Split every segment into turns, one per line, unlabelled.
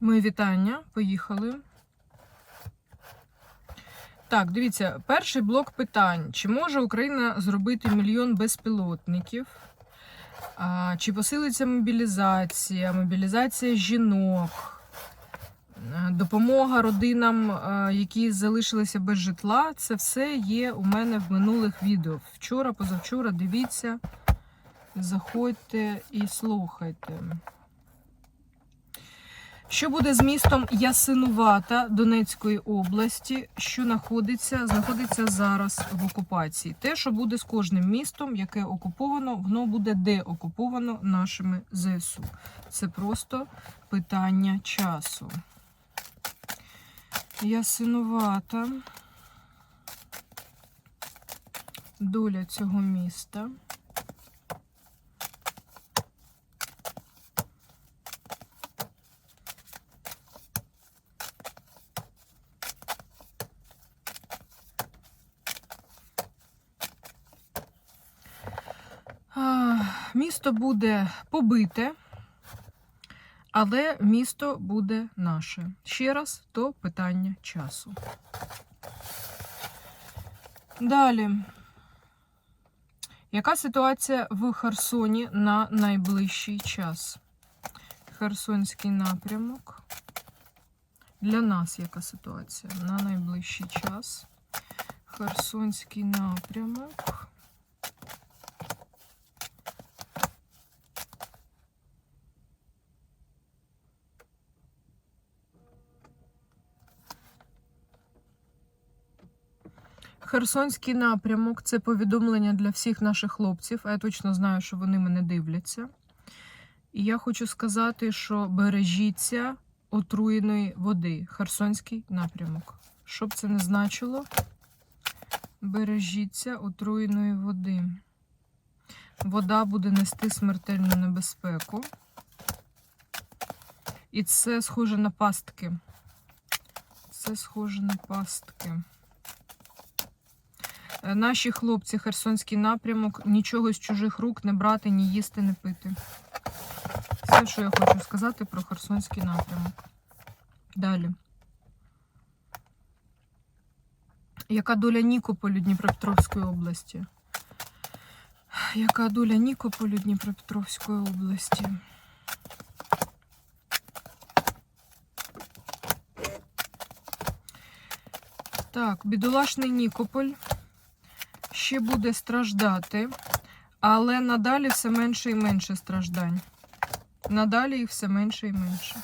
Мої вітання. Поїхали. Так, дивіться, перший блок питань. Чи може Україна зробити мільйон безпілотників? А, чи посилиться мобілізація, мобілізація жінок, допомога родинам, які залишилися без житла? Це все є у мене в минулих відео. Вчора, позавчора, дивіться, заходьте і слухайте. Що буде з містом Ясинувата Донецької області, що знаходиться, знаходиться зараз в окупації? Те, що буде з кожним містом, яке окуповано, воно буде деокуповано нашими ЗСУ. Це просто питання часу. Ясинувата. Доля цього міста. А, Місто буде побите, але місто буде наше. Ще раз, то питання часу. Далі. Яка ситуація в Херсоні на найближчий час? Херсонський напрямок. Для нас яка ситуація на найближчий час? Херсонський напрямок. Херсонський напрямок це повідомлення для всіх наших хлопців. А я точно знаю, що вони мене дивляться. І я хочу сказати, що бережіться отруєної води. Херсонський напрямок. Що б це не значило, бережіться отруєної води. Вода буде нести смертельну небезпеку. І це схоже на пастки. Це схоже на пастки. Наші хлопці, Херсонський напрямок, нічого з чужих рук не брати, ні їсти, не пити. Все, що я хочу сказати про Херсонський напрямок. Далі. Яка доля Нікополю Дніпропетровської області? Яка доля Нікополю Дніпропетровської області? Так, бідолашний Нікополь ще буде страждати, але надалі все менше і менше страждань. Надалі їх все менше і менше.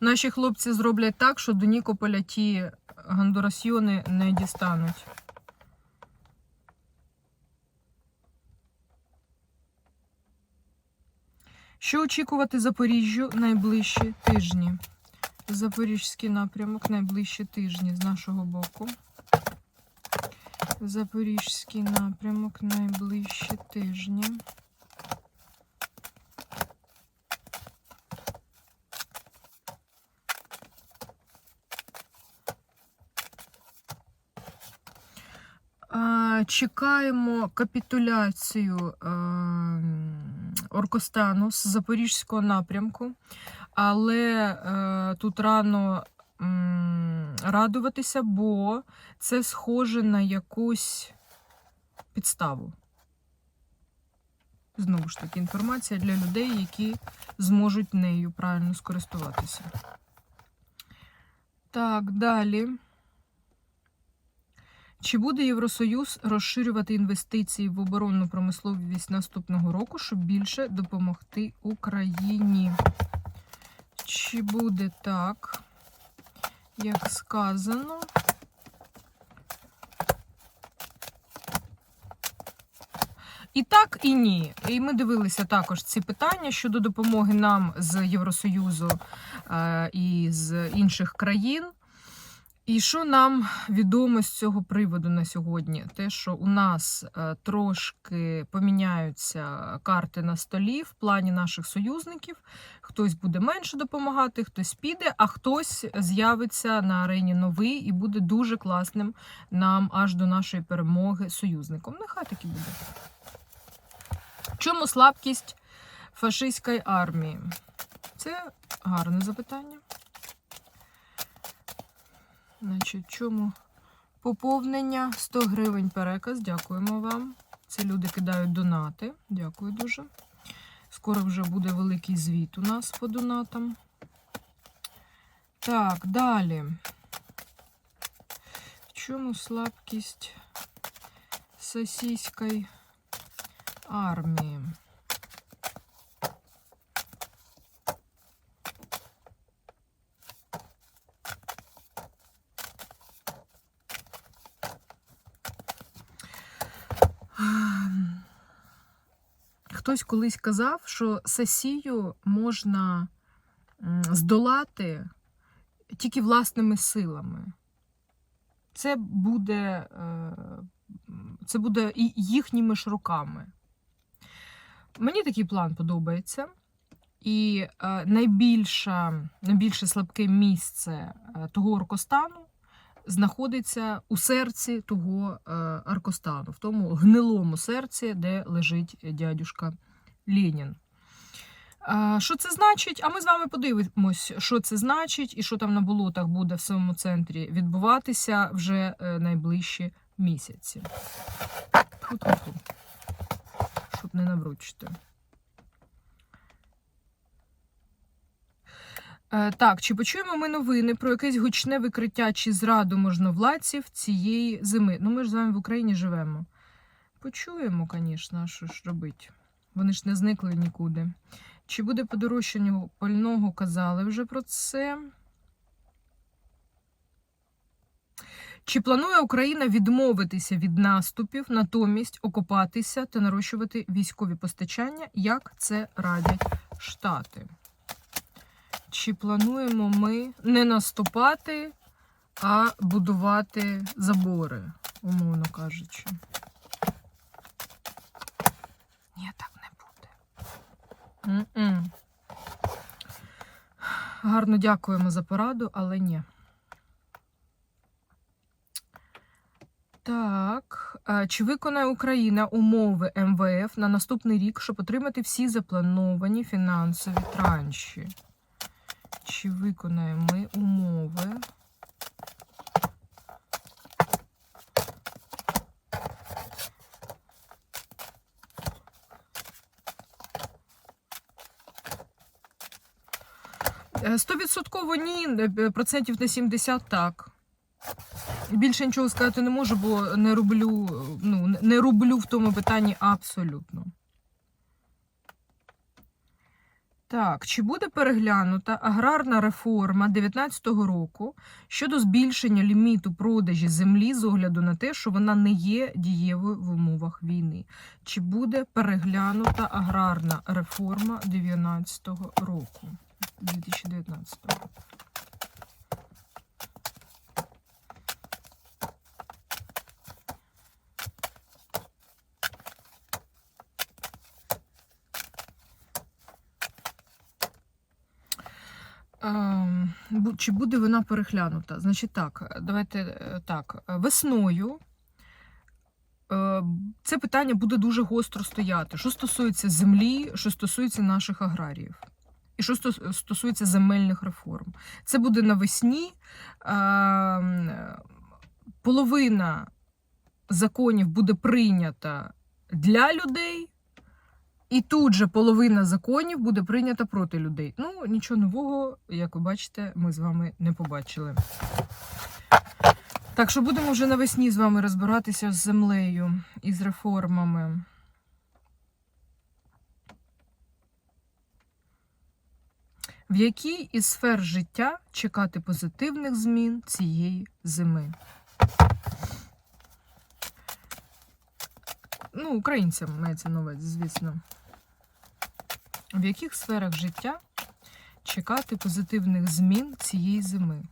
Наші хлопці зроблять так, що до Нікополя ті гандурасьйони не дістануть. Що очікувати Запоріжжю найближчі тижні? Запорізький напрямок найближчі тижні з нашого боку. Запорізький напрямок найближчі тижні. Чекаємо капітуляцію е, Оркостану з Запорізького напрямку, але е, тут рано радуватися, бо це схоже на якусь підставу. Знову ж таки, інформація для людей, які зможуть нею правильно скористуватися. Так, далі. Чи буде Євросоюз розширювати інвестиції в оборонну промисловість наступного року, щоб більше допомогти Україні? Чи буде так, як сказано? І так, і ні. І ми дивилися також ці питання щодо допомоги нам з Євросоюзу е, і з інших країн. І що нам відомо з цього приводу на сьогодні? Те, що у нас е, трошки поміняються карти на столі в плані наших союзників. Хтось буде менше допомагати, хтось піде, а хтось з'явиться на арені новий і буде дуже класним нам аж до нашої перемоги союзником. Нехай так і буде. Чому слабкість фашистської армії? Це гарне запитання. Значить, чому поповнення 100 гривень переказ. Дякуємо вам. Це люди кидають донати. Дякую дуже. Скоро вже буде великий звіт у нас по донатам. Так, далі. В чому слабкість сосійської армії? Хтось колись казав, що сесію можна здолати тільки власними силами. Це буде, е, це буде і їхніми ж руками. Мені такий план подобається. І е, найбільше, найбільше слабке місце е, того оркостану знаходиться у серці того Аркостану, в тому гнилому серці, де лежить дядюшка Ленін. Що це значить? А ми з вами подивимось, що це значить, і що там на болотах буде в самому центрі відбуватися вже е, найближчі місяці. Тьфу-тьфу-тьфу. Щоб не навручити. Е, Так, чи почуємо ми новини про якесь гучне викриття чи зраду можновладців цієї зими? Ну, ми ж з вами в Україні живемо. Почуємо, звісно, що ж робить. Вони ж не зникли нікуди. Чи буде подорожчання пального? Казали вже про це. Чи планує Україна відмовитися від наступів, натомість окопатися та нарощувати військові постачання, як це радять Штати? Чи плануємо ми не наступати, а будувати забори, умовно кажучи? Ні, так. М-м. Гарно дякуємо за пораду, але ні. Так, чи виконає Україна умови МВФ на наступний рік, щоб отримати всі заплановані фінансові транші? Чи виконаємо ми умови? Е, Стовідсотково ні, е, процентів на 70 так. Більше нічого сказати не можу, бо не роблю, ну, не роблю в тому питанні абсолютно. Так, чи буде переглянута аграрна реформа 2019 року щодо збільшення ліміту продажі землі з огляду на те, що вона не є дієвою в умовах війни? Чи буде переглянута аграрна реформа 2019 року? 2019 року. Ем, Чи буде вона переглянута? Значить так, давайте е, так. Весною е, це питання буде дуже гостро стояти. Що стосується землі, що стосується наших аграріїв. І що стосується земельних реформ. Це буде навесні. Ем, Половина законів буде прийнята для людей. І тут же половина законів буде прийнята проти людей. Ну, нічого нового, як ви бачите, ми з вами не побачили. Так що будемо вже навесні з вами розбиратися з землею і з реформами. В якій із сфер життя чекати позитивних змін цієї зими? Ну, українцям мається на увазі, звісно. В яких сферах життя чекати позитивних змін цієї зими?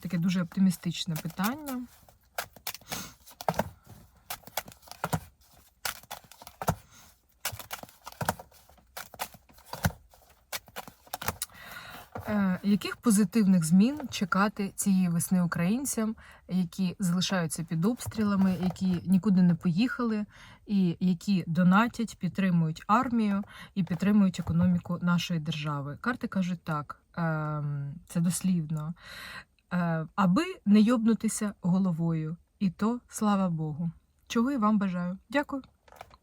Таке дуже оптимістичне питання. Яких позитивних змін чекати цієї весни українцям, які залишаються під обстрілами, які нікуди не поїхали, і які донатять, підтримують армію і підтримують економіку нашої держави? Карти кажуть так, ем, це дослівно, е, аби не йобнутися головою, і то слава Богу. Чого і вам бажаю. Дякую.